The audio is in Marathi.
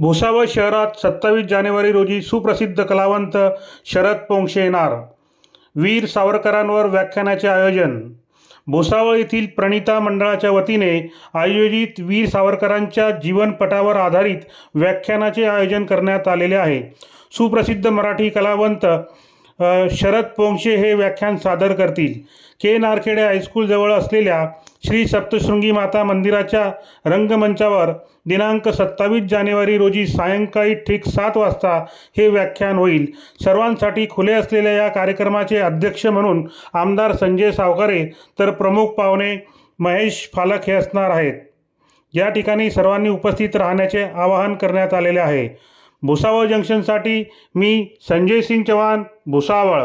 भुसावळ शहरात सत्तावीस जानेवारी रोजी सुप्रसिद्ध कलावंत शरद पोंक्षे येणार. वीर सावरकरांवर व्याख्यानाचे आयोजन. भुसावळ येथील प्रणिता मंडळाच्या वतीने आयोजित वीर सावरकरांच्या जीवनपटावर आधारित व्याख्यानाचे आयोजन करण्यात आलेले आहे. सुप्रसिद्ध मराठी कलावंत शरद पोंक्षे हे व्याख्यान सादर करतील. के. नारखेडे हायस्कूलजवळ असलेल्या श्री सप्तशृंगी माता मंदिराच्या रंगमंचावर दिनांक सत्तावीस जानेवारी रोजी सायंकाळी ठीक सात वाजता हे व्याख्यान होईल. सर्वांसाठी खुले असलेल्या या कार्यक्रमाचे अध्यक्ष म्हणून आमदार संजय सावकारे तर प्रमुख पाहुणे महेश फालक हे असणार आहेत. या ठिकाणी सर्वांनी उपस्थित राहण्याचे आवाहन करण्यात आलेले आहे. भुसावळ जंक्शनसाठी मी संजय सिंग चव्हाण भुसावळ.